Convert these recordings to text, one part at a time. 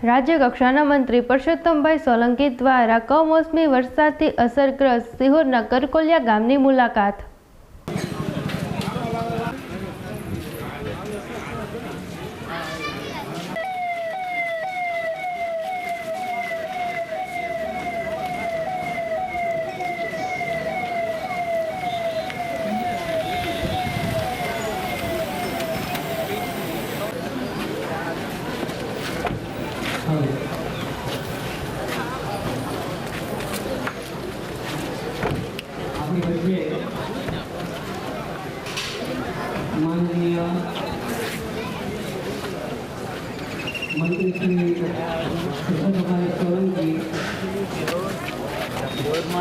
રાજ્ય કક્ષાના મંત્રી પરસોત્તમભાઈ સોલંકી દ્વારા કમોસમી વરસાદથી અસરગ્રસ્ત સિહોરના કરકોલિયા ગામની મુલાકાત. મંત્રી શ્રી કૃષ્ણભાઈ સોલંકી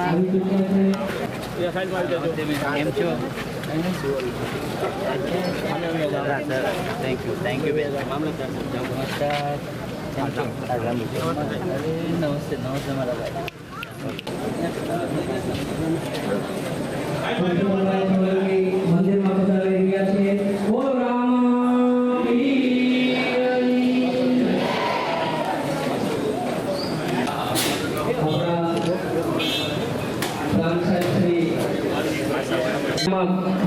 આવી ચૂક્યા છે કેમ છો થેન્ક યુ થેન્ક યુ બેન નમસ્કાર કેમ છો આગામી નમસ્તે નમસ્તે મારા ભાઈ કૃષ્ણભાઈ સોલંકી મંદિરમાં પધારી રહ્યા છે બોલો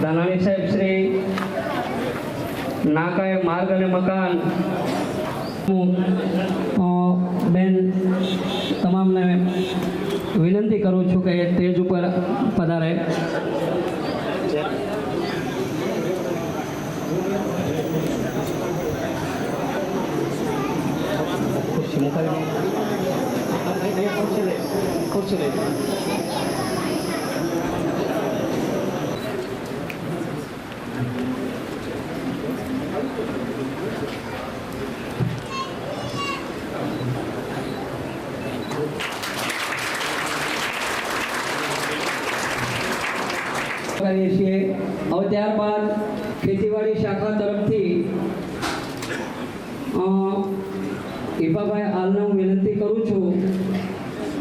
દાનાણી સાહેબ શ્રી નાકાએ માર્ગ અને મકાન. હું બેન તમામને વિનંતી કરું છું કે તેજ ઉપર પધારે. ખુરશી મુકાવી ખુરશી લઈ કરીએ છીએ. હવે ત્યારબાદ ખેતીવાડી શાખા તરફથી અ, હાલને હું વિનંતી કરું છું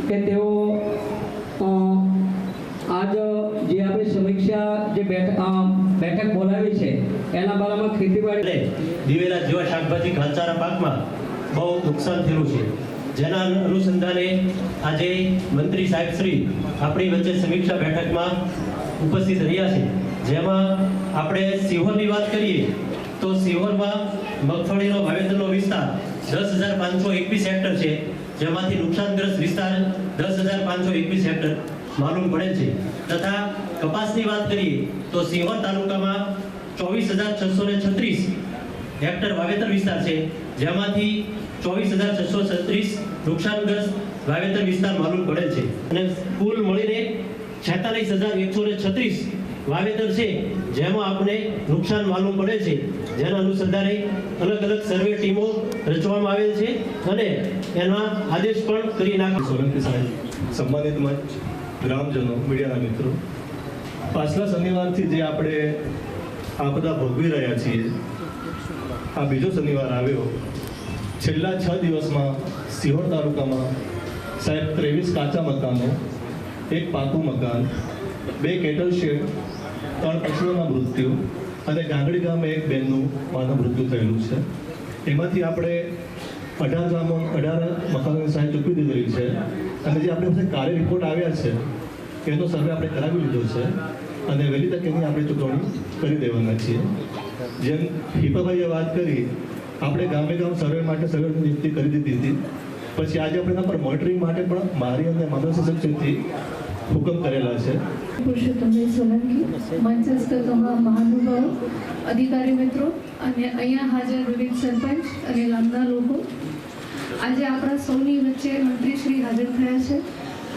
કે તેઓ આજ જે આપણે સમીક્ષા જે બેઠક બોલાવી છે એના બારામાં ખેતીવાડી દિવેલા જેવા શાકભાજી ઘાસચારા પાકમાં બહુ નુકસાન થયેલું છે. જેના અનુસંધાને આજે મંત્રી સાહેબ શ્રી આપણી વચ્ચે સમીક્ષા બેઠકમાં ઉપસ્થિત રહ્યા છે. જેમાં આપણે સિહોરની વાત કરીએ તો સિહોરમાં મગફળીનો વાવેતરનો વિસ્તાર દસ હજાર પાંચસો એકવીસ હેક્ટર છે, જેમાંથી નુકસાનગ્રસ્ત વિસ્તાર દસ હજાર પાંચસો એકવીસ હેક્ટર માલુમ પડે છે. તથા કપાસની વાત કરીએ તો સિહોર તાલુકામાં ચોવીસ હજાર છસો ને છત્રીસ હેક્ટર વાવેતર વિસ્તાર છે, જેમાંથી ચોવીસ હજાર છસો છત્રીસ નુકસાનગ્રસ્ત વાવેતર વિસ્તાર માલુમ પડેલ છે. અને કુલ મળીને છેતાલીસ હજાર એકસો ને છત્રીસ વાવેતર છે, જેમાં આપણે નુકસાન માલુમ પડે છે. જેના અનુસંધાને અલગ અલગ સર્વે ટીમો રચવામાં આવેલ છે અને એના આદેશ પણ કરી નાખ સોલંકી સાહેબ, સંબંધિત મંચ, ગ્રામજનો, મીડિયાના મિત્રો. પાછલા શનિવારથી જે આપણે આપદા ભોગવી રહ્યા છીએ, આ બીજો શનિવાર આવ્યો. છેલ્લા છ દિવસમાં સિહોર તાલુકામાં સાહેબ ત્રેવીસ કાચા મકાનો, એક પાકું મકાન, બે કેટલ શેડ, ત્રણ પશુઓના મૃત્યુ અને ગાંગડી ગામે એક બેનનું માનવ મૃત્યુ થયેલું છે. એમાંથી આપણે અઢાર ગામો, અઢાર મકાનોની સહાય ચૂકવી દીધેલી છે અને જે આપણી પાસે કાર્ય રિપોર્ટ આવ્યા છે, એનો સર્વે આપણે કરાવી લીધો છે અને વહેલી તકેની આપણે ચૂકવણી કરી દેવાના છીએ. જેમ હિપાભાઈએ વાત કરી આપણે ગામે ગામ સર્વે માટે સર્વે નિયુક્તિ કરી દીધી હતી. પછી આજે આપણે એના પર મોનિટરિંગ માટે પણ મારી અને માધવ સચિવથી હુકમ કરેલા છે. પુરુષોત્તમભાઈ સોલંકી મંચસ્થ તમામ મહાનુભાવો, અધિકારી મિત્રો અને અહીંયા હાજર વિવિધ સરપંચ અને ગામના લોકો. આજે આપણા સૌની વચ્ચે મંત્રીશ્રી હાજર થયા છે.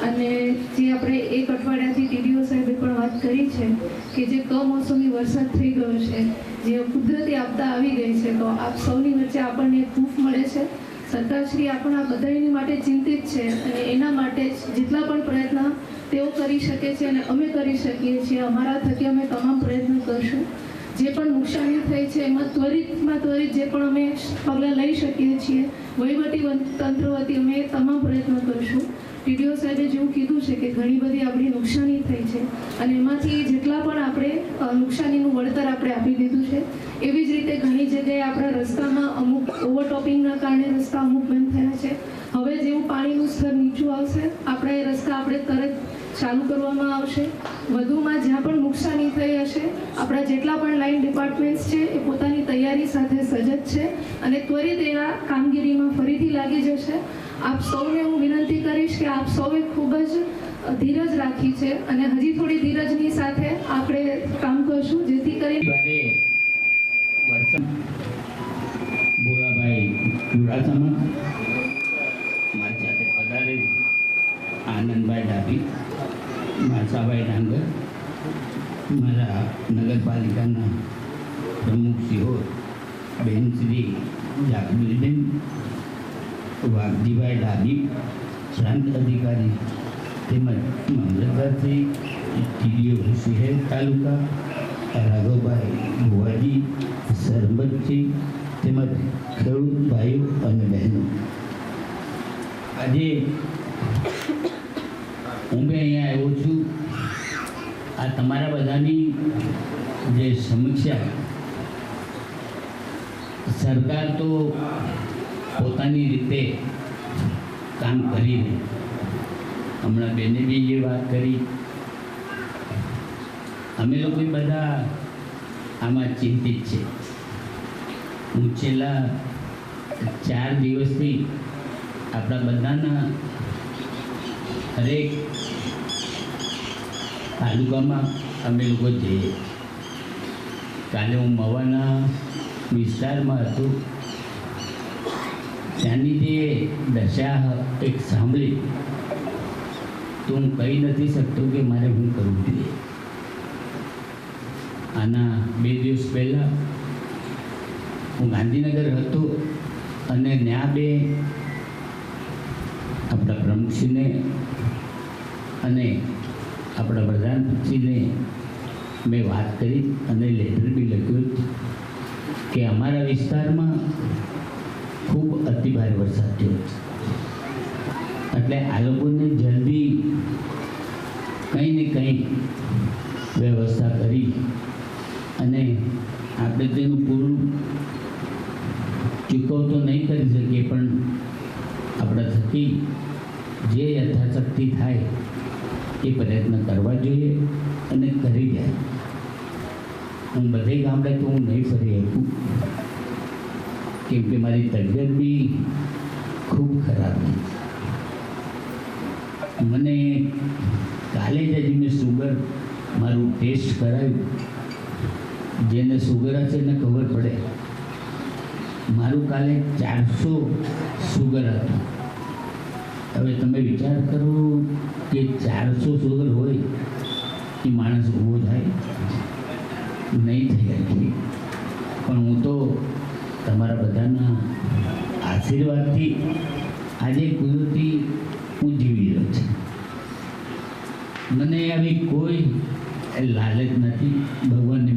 અને જે આપણે એક અઠવાડિયાથી ટીડીઓ સાહેબે પણ વાત કરી છે કે જે કમોસમી વરસાદ થઈ ગયો છે, જે કુદરતી આપતા આવી ગઈ છે, તો આપ સૌની વચ્ચે આપણને પ્રૂફ મળે છે. સરકારશ્રી આપણા બધાની માટે ચિંતિત છે અને એના માટે જેટલા પણ પ્રયત્ન તેઓ કરી શકે છે અને અમે કરી શકીએ છીએ. અમારા થકી અમે તમામ પ્રયત્ન કરશું. જે પણ નુકસાની થઈ છે, એમાં ત્વરિતમાં ત્વરિત જે પણ અમે પગલાં લઈ શકીએ છીએ, વહીવટી તંત્ર વતી અમે તમામ પ્રયત્ન કરીશું. ટીડીઓ સાહેબે જેવું કીધું છે કે ઘણી બધી આપણી નુકસાની થઈ છે અને એમાંથી જેટલા પણ આપણે નુકસાનીનું વળતર આપણે આપી દીધું છે, એવી જ રીતે ઘણી જગ્યાએ આપણા રસ્તામાં અમુક ઓવરટોપિંગના કારણે રસ્તા અમુક બંધ થયા છે. હવે જેવું પાણીનું સ્તર નીચું આવશે, આપણા એ રસ્તા આપણે તરત ચાલુ કરવામાં આવશે. વધુમાં જ્યાં પણ નુકસાની થઈ હશે, આપણા જેટલા પણ લાઇન ડિપાર્ટમેન્ટ્સ છે, એ પોતાની તૈયારી સાથે સજ્જ છે અને ત્વરિત એના કામગીરીમાં ફરીથી લાગી જશે. આપ સૌને હું વિનંતી કરીશ કે આપ સૌએ ખૂબ જ ધીરજ રાખી છે અને હજી થોડી ધીરજની સાથે આપણે કામ કરશું, જેથી વરસાદ. ભોળાભાઈ ચુડાસમા મારી સાથે પધારે. આનંદભાઈ ડાભી. માસાભાઈ ડાંગર. મારા નગરપાલિકાના પ્રમુખ સિહોર બેન શ્રી જાગબીરબેન વાઘજીભાઈ ડાબી પ્રાંત અધિકારી તેમજ મામલતદારશ્રી, ટીડીઓ શહેર તાલુકા, રાઘવભાઈ ભુવાજી સરબતજી તેમજ ખેડૂત ભાઈઓ અને બહેનો. આજે હું બે અહીંયા આવ્યો છું. આ તમારા બધાની જે સમીક્ષા સરકાર તો પોતાની રીતે કામ કરી હમણાં બેને બી એ વાત કરી. અમે લોકો બધા આમાં ચિંતિત છે. હું છેલ્લા ચાર દિવસથી આપણા બધાના હરેક તાલુકામાં અમે લોકો જઈએ. કાલે હું મવાના વિસ્તારમાં હતો. ત્યાંની દશા એક સાંભળી, તો હું કહી નથી શકતો કે મારે હું કરવું જોઈએ. આના બે દિવસ પહેલાં હું ગાંધીનગર હતો અને ત્યાં બે આપણા પ્રમુખશ્રીને અને આપણા પ્રધાનમંત્રીને મેં વાત કરી અને લેટર બી લખ્યું કે અમારા વિસ્તારમાં ખૂબ અતિભારે વરસાદ થયો. છે એટલે આ લોકોને જલ્દી કંઈ ને કંઈ વ્યવસ્થા કરી અને આપણે તેનું પૂરું ચૂકવતો નહીં કરી શકીએ, પણ આપણા થકી જે યથાશક્તિ થાય એ પ્રયત્ન કરવા જોઈએ અને કરી જાય. હું બધે ગામડે તો હું નહીં ફરી શકું કેમ કે મારી તબિયત બી ખૂબ ખરાબ હતી મને કાલે જ હજી મેં સુગર મારું ટેસ્ટ કરાવ્યું જેને સુગર હશે એને ખબર પડે. મારું કાલે ચારસો સુગર હતું. હવે તમે વિચાર કરો કે ચારસો સુગર હોય એ માણસ ઊભો થાય. નહીં થઈ શકે. પણ હું તો તમારા બધાના આશીર્વાદથી આજે કુદરતી હું જીવી રહ્યો છું. મને આવી કોઈ લાલચ નથી. ભગવાનને